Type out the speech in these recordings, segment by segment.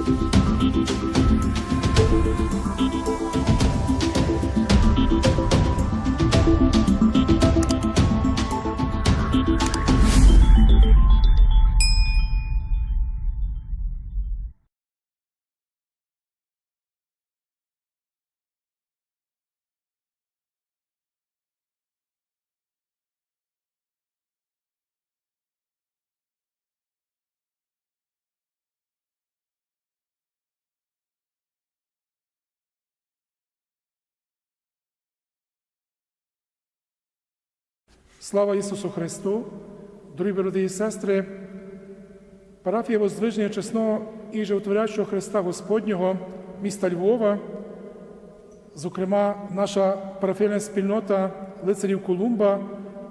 Bye. Слава Ісусу Христу! Дорогі брати і сестри, парафія Воздвиження чесного і животворячого Христа Господнього міста Львова, зокрема, наша парафіальна спільнота лицарів Колумба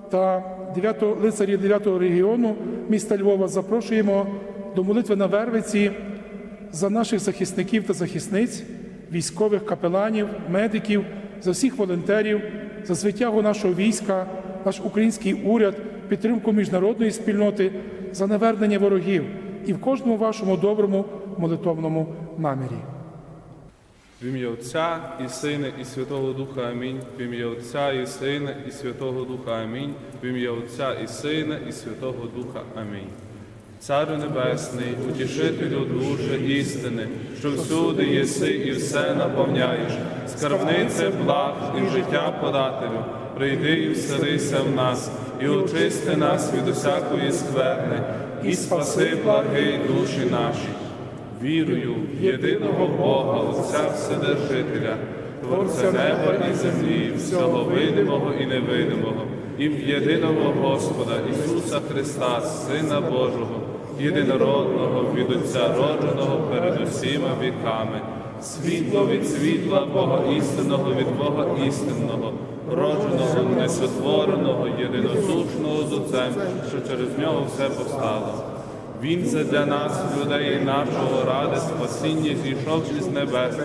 та 9 лицарі 9-го регіону міста Львова запрошуємо до молитви на Вервиці за наших захисників та захисниць, військових капеланів, медиків, за всіх волонтерів, за звитягу нашого війська, наш український уряд, підтримку міжнародної спільноти, за навернення ворогів і в кожному вашому доброму молитовному намірі. В ім'я Отця і Сина, і Святого Духа Амінь. В ім'я Отця і Сина, і Святого Духа Амінь. В ім'я Отця і Сина, і Святого Духа Амінь. Царю Небесний, утішителю душі істини, що всюди єси і все наповняєш, скарбнице благ і життя подателю, прийди і вселися в нас, і очисти нас від усякої скверни, і спаси благи душі наші. Вірую в єдиного Бога, Отця Вседержителя, Творця неба і землі, всього видимого і невидимого, і в єдиного Господа Ісуса Христа, Сина Божого, єдинородного від Отця родженого перед усіма віками, світло від світла, Бога істинного від Бога істинного, родженого, несотвореного, єдиносушного з Отцем, що через нього все повстало. Він задля нас, людей нашого ради, спасіння зійшов із небес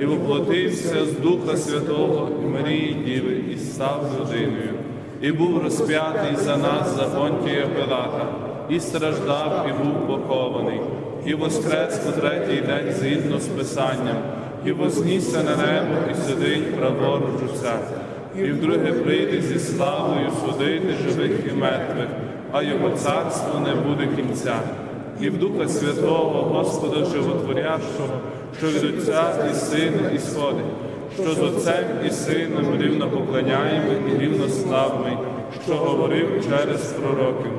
і воплотився з Духа Святого і Марії Діви, і став людиною, і був розп'ятий за нас за Понтія Пилата, і страждав, і був похований, і воскрес у третій день згідно з Писанням, і вознісся на небо, і сидить праворуч Отця, і вдруге прийде зі славою судити живих і мертвих а його царство не буде кінця. І в Духа Святого, Господа Животворящого, що від Отця і Сина і сходить, що з Отцем і Сином рівно поклоняємо і рівно славимо, що говорив через пророків.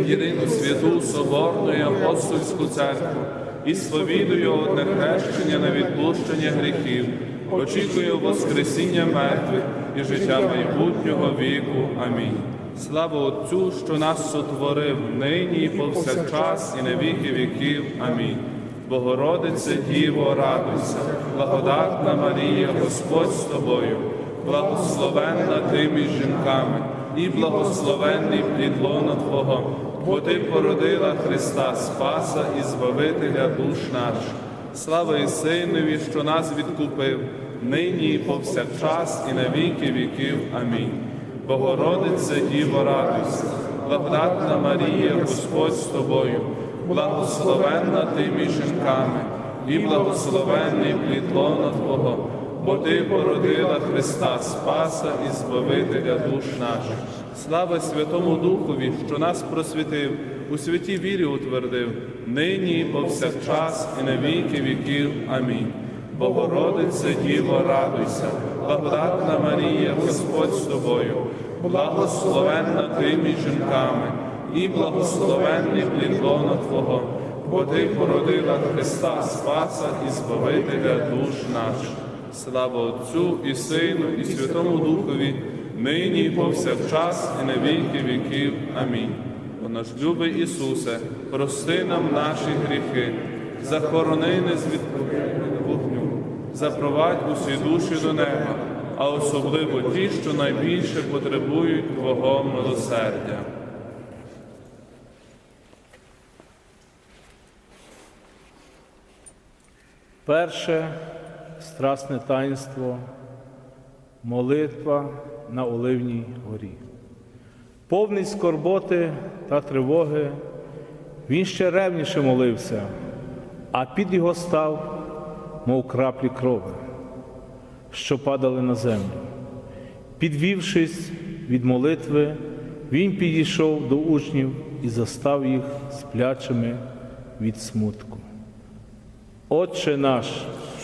Єдину святу Соборну і апостольську церкву і сповідую одне хрещення на відпущення гріхів, очікую Воскресіння мертвих і життя майбутнього віку. Амінь. Слава Отцю, що нас сотворив нині і повсякчас, і на віки віків. Амінь. Богородице Діво, радуйся, благодатна Марія, Господь з тобою, благословенна ти між жінками, і благословенний плід лона Твого, бо Ти породила Христа Спаса і Збавителя душ наших. Слава і Синові, що нас відкупив, нині і повсякчас, і на віки віків. Амінь. Богородице Діво, радуйся, благодатна Марія, Господь з тобою, благословенна ти між жінками, і благословенний плід лона Твого, бо Ти породила Христа Спаса і Збавителя душ наших. Слава Святому Духові, що нас просвітив, у святій вірі утвердив, нині і повсякчас, і на віки віків. Амінь. Богородице Діво, радуйся, благодатна Марія, Господь з тобою, благословенна ти між жінками, і благословенний плід лона Твого, бо Ти породила Христа Спаса і Збавителя душ наших. Слава Отцю і Сину, і Святому Духові, нині і повсякчас, і на віки віків. Амінь. О наш любий Ісусе, прости нам наші гріхи, захорони нас від вогню, запровадь усі душі до неба, а особливо ті, що найбільше потребують Твого милосердя. Перше страсне таїнство молитва на Оливній горі. Повний скорботи та тривоги, він ще ревніше молився. а під його став, мов краплі крови, що падали на землю. Підвівшись від молитви, він підійшов до учнів і застав їх сплячими від смутку. Отче наш,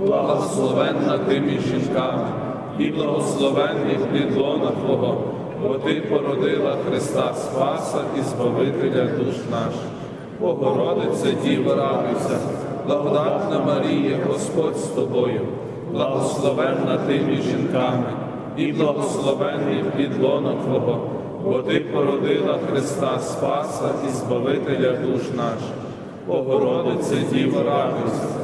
благословенна ти жінками, і благословенний плід лона Твого, бо Ти породила Христа Спаса і Збавителя душ наших. Богородице Діво, радуйся, благодатна Марія, Господь з тобою, благословенна ти між жінками, і благословенний плід лона Твого, бо Ти породила Христа Спаса і Збавителя душ наших. Богородице Діво, радуйся,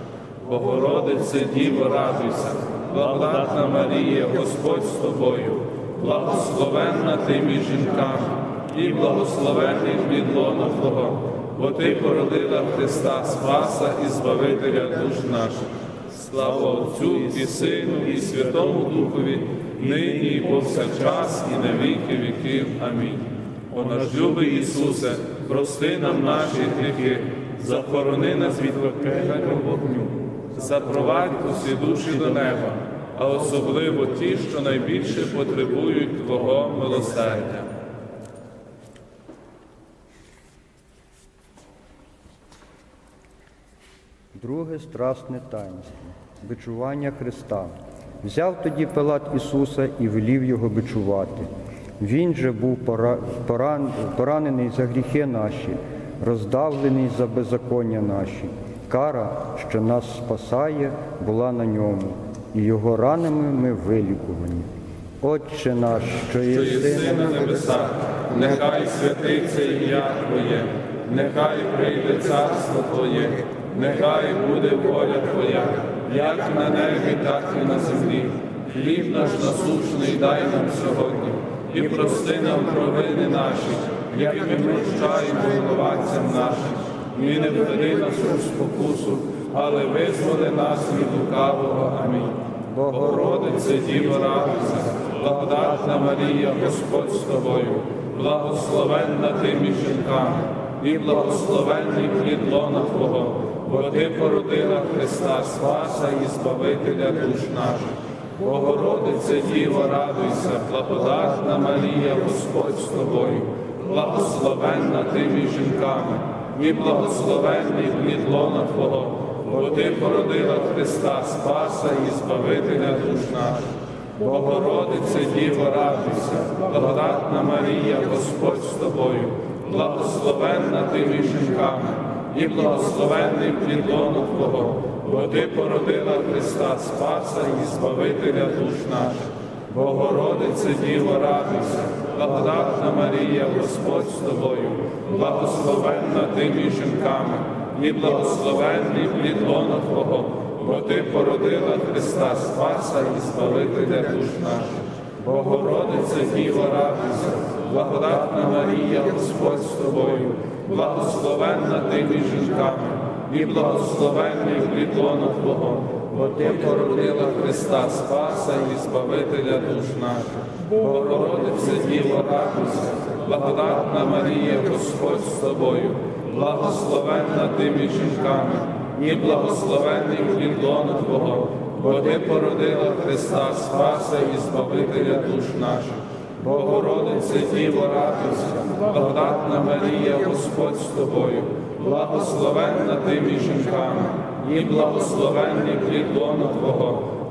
Богородице Діво, радуйся, благодатна Марія, Господь з тобою, благословенна ти між жінками, і благословенний плід лона Твого, бо Ти породила Христа Спаса і Збавителя душ наших. Слава Отцю і Сину, і Святому Духові, нині і повсякчас, і на віки віків. Амінь. О наш любий Ісусе, прости нам наші гріхи, захорони нас від пекельного вогню, запровадь усі душі до неба, а особливо ті, що найбільше потребують Твого милосердя. Друге страсне таїнство бичування Христа. Взяв тоді Пилат Ісуса і велів його бичувати. Він же був поранений за гріхи наші, роздавлений за беззаконня наші. Кара, що нас спасає, була на ньому, і його ранами ми вилікувані. Отче наш, що єси єси на небесах, нехай святиться ім'я Твоє, нехай прийде царство Твоє, нехай буде воля Твоя, як на небі, так і на землі. Хліб наш насущний дай нам сьогодні, і прости нам провини наші, як і ми прощаємо винуватцям нашим. І не введи нас у спокусу, але визволи нас від лукавого. Амінь. Богородице, Діво, радуйся, благодатна Марія, Господь з тобою, благословенна ти жінками, і благословенний плід лона Твого, бо Ти породила Христа Спаса і Збавителя душ наших. Богородице Діво, радуйся, благодатна Марія, Господь з тобою, благословенна ти між жінками, і благословенний плід лона Твого, бо ти породила Христа Спаса і Збавителя душ наших. Богородице Діво, радуйся, благодатна Марія, Господь з тобою, благословенна ти між жінками, і благословенний плід лона Твого, бо ти породила Христа Спаса і Збавителя душ наших. Богородице Діво, радуйся, благодатна Марія, Господь з тобою, благословенна ти між жінками, і благословенний плід лона Твого, бо ти породила Христа Спаса і Збавителя душ наших. Богородице Діво, радуйся, благодатна Марія, Господь з тобою, благословенна ти між жінками, і благословенний плід лона Твого, бо ти породила Христа Спаса і Збавителя душ наших. Богородице Діво, радуйся, благодатна Марія, Господь з тобою, благословенна ти між жінками, і благословенний плід Твого, бо ти породила Христа Спаса і Збавителя душ наших. Богородице Діво, радуйся, благодатна Марія, Господь з тобою, благословенна ти між жінками, і благословенний плід Твого,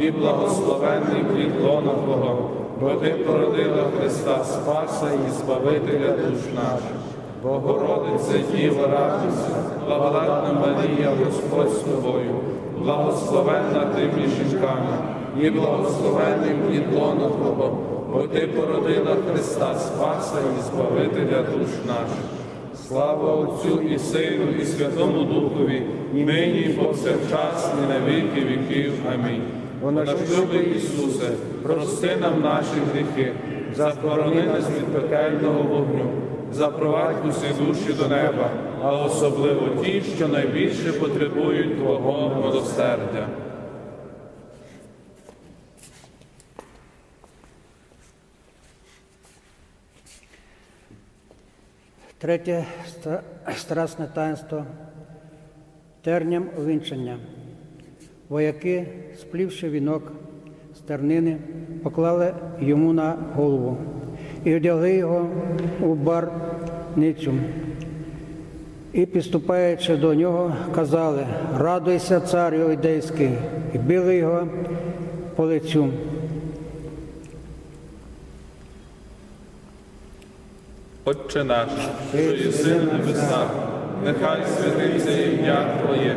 і благословенний плід лона Твого, бо ти породила Христа Спаса і Збавителя душ наших. Богородице Діво, радуйся, благодатна Марія, Господь з тобою, благословенна ти між жінками, і благословенний плід лона Твого, бо ти породила Христа Спаса і Збавителя душ наших. Слава Отцю і Сину, і Святому Духові, нині і повсякчас, і на віки віків. Амінь. О наш любий Ісусе, прости нам наші гріхи, заборони нас від пекельного вогню, запровадь усі душі до неба, а особливо ті, що найбільше потребують Твого милосердя. Третє страсне таїнство терням вінчання. Вояки, сплівши вінок з тернини, поклали йому на голову і одягли його у барницю. І, підступаючи до нього, казали: Радуйся, цар Іудейський, і били його по лицю. Отче наш, що єси на небесах, нехай святиться ім'я Твоє,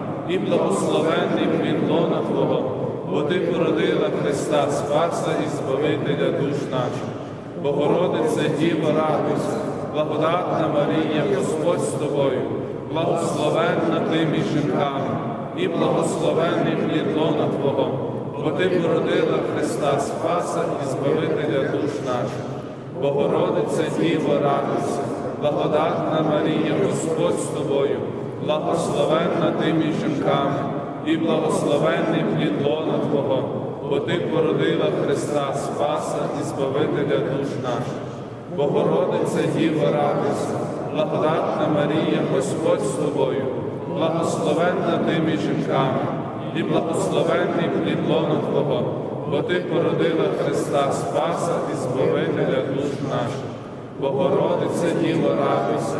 і благословенний плід лона Твого, бо ти породила Христа Спаса і Збавителя душ наших. Богородице Діво, радуйся, благодатна Марія, Господь з тобою, благословенна ти між жінками, і благословенний плід лона Твого бо ти породила Христа Спаса і Збавителя душ наших. Богородице Діво, радуйся, благодатна Марія, Господь з тобою, благословенна ти між жінками, і благословенний плід Твого, бо ти породила Христа Спаса і Збавителя душ наших. Богородице Діво, радуйся, благодатна Марія, Господь з тобою, благословенна ти між жінками, і благословенний плід лона Твого, бо ти породила Христа Спаса і Збавителя душ наших. Богородице Діво, радуйся,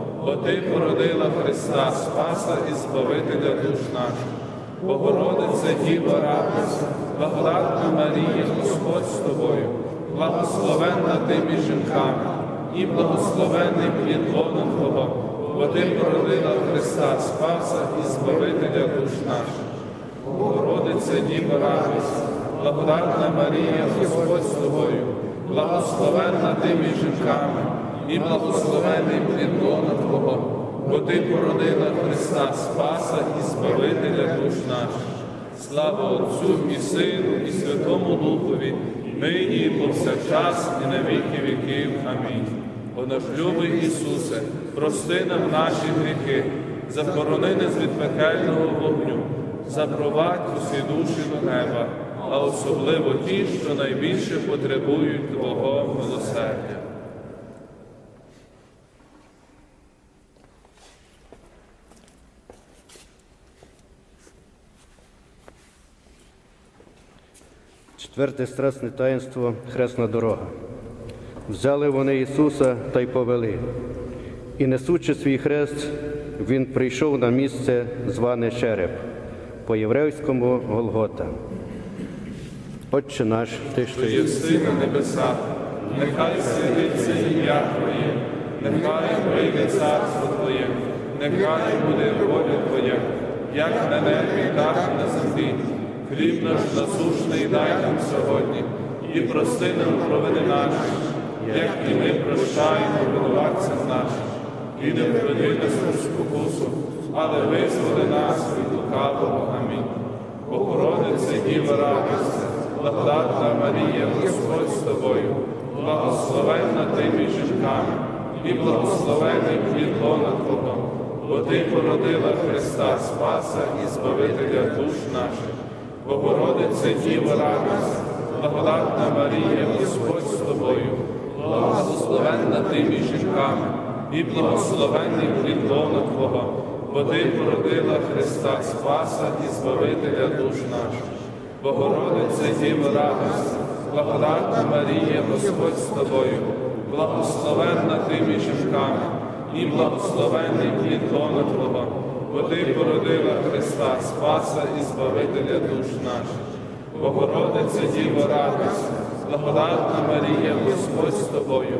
бо Ти породила Христа Спаса і Збавителя душ наших. Богородице Діво, радуйся, благодатна Марія, Господь з тобою, благословенна ти між жінками, і благословенний плід лона Твого, бо Ти породила Христа Спаса і Збавителя душ наших. Богородице Діво, радуйся, благодатна Марія, Господь з тобою, благословенна ти між жінками, і благословенний плід лона Твого, бо Ти породила Христа Спаса і Збавителя душ наших. Слава Отцю і Сину, і Святому Духові, нині і повсякчас, і на віки віків. Амінь. О наш любий Ісусе, прости нам наші гріхи, захорони нас від пекельного вогню, запровадь усі душі до неба, а особливо ті, що найбільше потребують Твого милосердя. Четверте страсне таїнство Хресна дорога. Взяли вони Ісуса та й повели. І несучи свій хрест, Він прийшов на місце, зване Череп, по єврейському Голгота. Отче наш, ти що є на небесах, нехай святиться ім'я Твоє, нехай прийде царство Твоє, нехай буде воля Твоя, як на небі, так і на землі. Хліб наш насушний дай нам сьогодні, і прости нам провини наші, як і ми прощаємо винуватцям нашим. І не введи нас у спокусу, але визволи нас від лукавого. Амінь. Богородице, Діва радуйся, благодатна Марія, Господь з тобою, благословенна ти між жінками, і благословений лона Твого, бо Ти породила Христа Спаса і Збавителя душ наших. Богородице, Діва радуйся, благодатна Марія, Господь з тобою, благословенна ти між жінками, і благословенний плід лона Твого, бо Ти породила Христа Спаса і Збавителя душ наших. Богородице, Діво, радуйся, благодатна Марія, Господь з тобою, благословенна ти між жінками, і благословенний плід лона Твого, бо Ти породила Христа Спаса і Збавителя душ наших. Богородице, Діво, радуйся, благодатна Марія, Господь з тобою,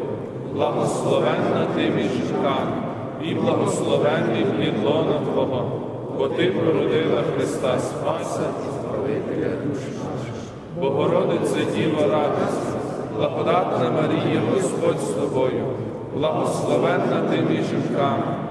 благословенна ти між жінками, і благословенний плід лона Твого, бо Ти породила Христа Спаса і Збавителя душ наших. Богородице, Діво, радуйся, благодатна Марія, Господь з тобою, благословенна ти між жінками,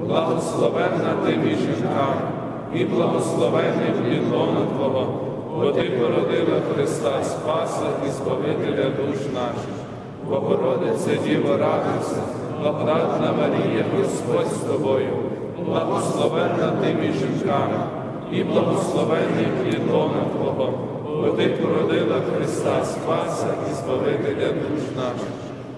благословенна ти між жінками, і благословенний плід Твого, бо Ти породила Христа Спаса і Збавителя душ наших. Богородице, Діво, радуйся, благодатна Марія, Господь з тобою, благословенна ти між жінками, і благословенний плід Твого, бо Ти породила Христа Спаса і Збавителя душ наших.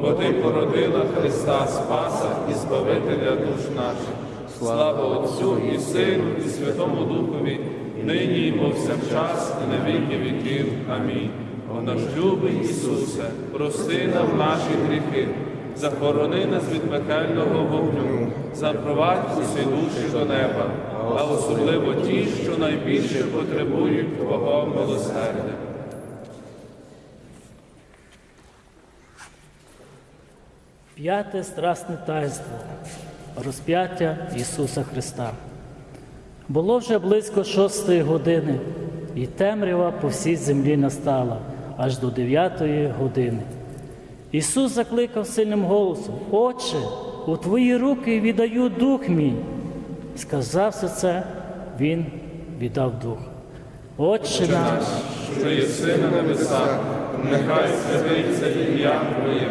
бо ти породила Христа Спаса і Збавителя душ наших. Слава Отцю і Сину, і Святому Духові, нині і повсякчас, і на віки віків. Амінь. О наш любий Ісусе, прости нам наші гріхи, захорони нас від пекельного вогню, запровадь усі душі до неба, а особливо ті, що найбільше потребують Твого милосердя. П'яте страсне таїнство розп'яття Ісуса Христа. Було вже близько шостої години, і темрява по всій землі настала аж до дев'ятої години. Ісус закликав сильним голосом: Отче, у Твої руки віддаю дух мій. Сказавши це, Він віддав дух. Отче наш, що єси на небесах, нехай святиться ім'я Твоє,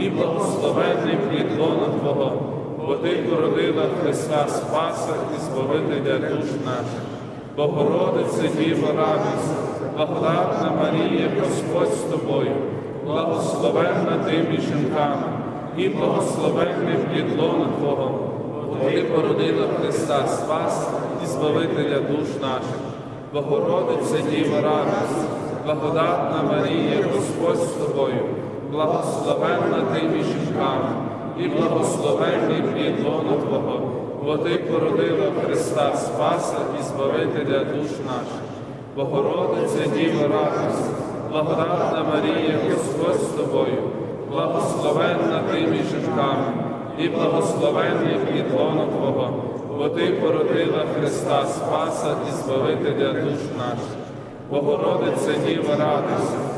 і благословенний плід лона Твого, бо ти породила Христа Спаса і Збавителя душ наших. Богородице Діво, радуйся, благодатна Марія, Господь з тобою, благословенна ти між жінками, і благословенний плід лона Твого, бо ти породила Христа Спаса і Збавителя душ наших. Богородице Діва радость, благодатна Марія, Господь з тобою, благословенна ти між жінками, і благословенний плід Твого, бо ти породила Христа Спаса і Збавителя душ наших. Богородице Діва радость, благодатна Марія, Господь з тобою, благословенна ти між жінками, і благословенний плід Твого, бо ти породила Христа Спаса і Збавителя душ наших. Богородице Діва радуйся,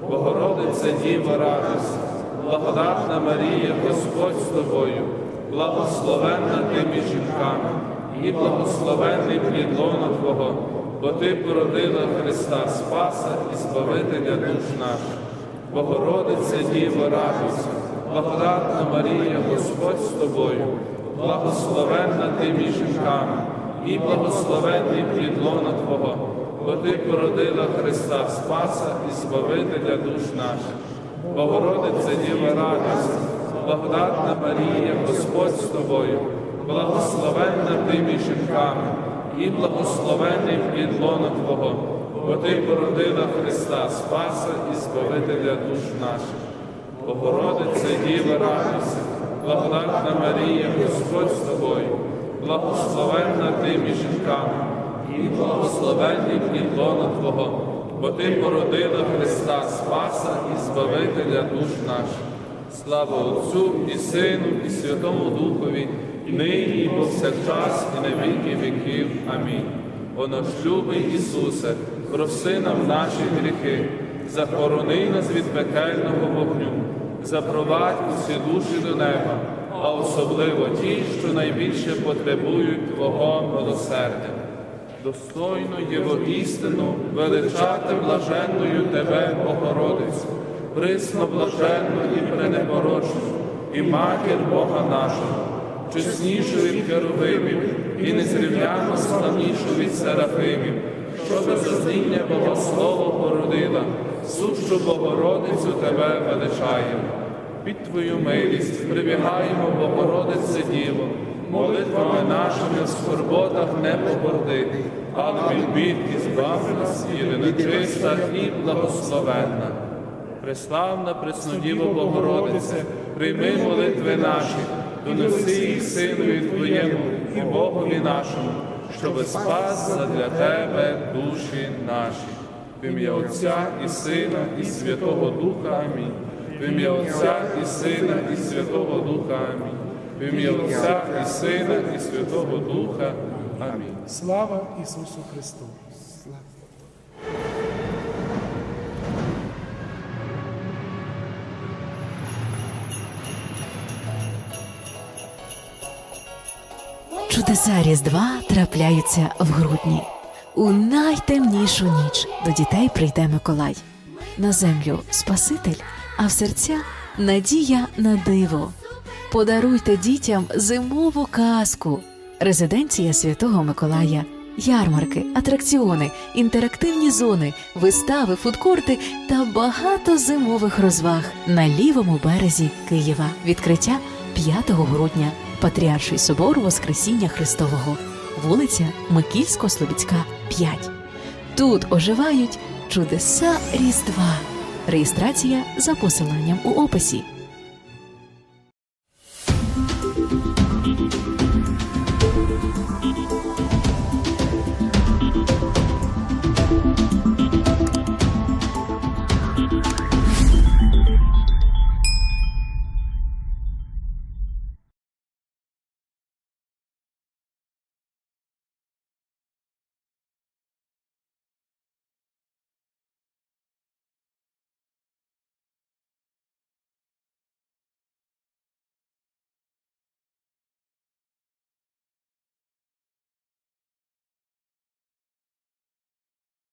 Богородице Діво, радуйся, благодатна Марія, Господь з тобою, благословенна ти між жінками, і благословенний плід лона Твого, бо ти породила Христа Спаса і Збавителя душ наших. Богородице Діво, радуйся, благодатна Марія, Господь з тобою, благословенна ти між жінками, і благословенний плід лона Твого, бо ти породила Христа Спаса і Збавителя душ наших. Богородице Діва, радуйся, благодатна Марія, Господь з тобою, благословенна ти між жінками, і благословенний плід лона Твого, бо ти породила Христа Спаса і Збавителя душ наших. Богородице Діва, радуйся, благодатна Марія, Господь з тобою, благословенна ти між жінками, і благословенний плід лона Твого, бо ти породила Христа Спаса і Збавителя душ наших. Слава Отцю і Сину, і Святому Духові, нині, і повсякчас, і на віки віків. Амінь. О наш любий Ісусе, проси нам наші гріхи, захорони нас від пекельного вогню, запровадь усі душі до неба, а особливо ті, що найбільше потребують Твого милосердя. Достойно Єво істину величати блаженною Тебе, Богородицю, присно блаженну і пренепорочну, і матір Бога нашого, чеснішу від Херовимів і незрівняно славнішу від Серафимів, що без зазріння Богослово породила, сущу Богородицю Тебе величаємо. Під Твою милість прибігаємо, Богородице Діво, молитвами нашими в скорботах не погорди, але від бід і збав нас, і нечиста і благословенна. Преславна Преснодіво Богородице, прийми молитви наші, донеси їх Синові Твоєму і Богові нашому, щоби спас задля Тебе душі наші. В ім'я Отця і Сина, і Святого Духа. Амінь. В ім'я Отця і Сина, і Святого Духа. Амінь. В ім'я Отця і Сина, і Святого Духа. Амінь. Слава Ісусу Христу! Чудеса Різдва трапляються в грудні. У найтемнішу ніч до дітей прийде Миколай. На землю Спаситель, а в серця надія на диво. Подаруйте дітям зимову казку. Резиденція Святого Миколая, ярмарки, атракціони, інтерактивні зони, вистави, фудкорти та багато зимових розваг на лівому березі Києва. Відкриття 5 грудня. Патріарший собор Воскресіння Христового, вулиця Микільсько-Слобідська, 5. Тут оживають чудеса Різдва. Реєстрація за посиланням у описі.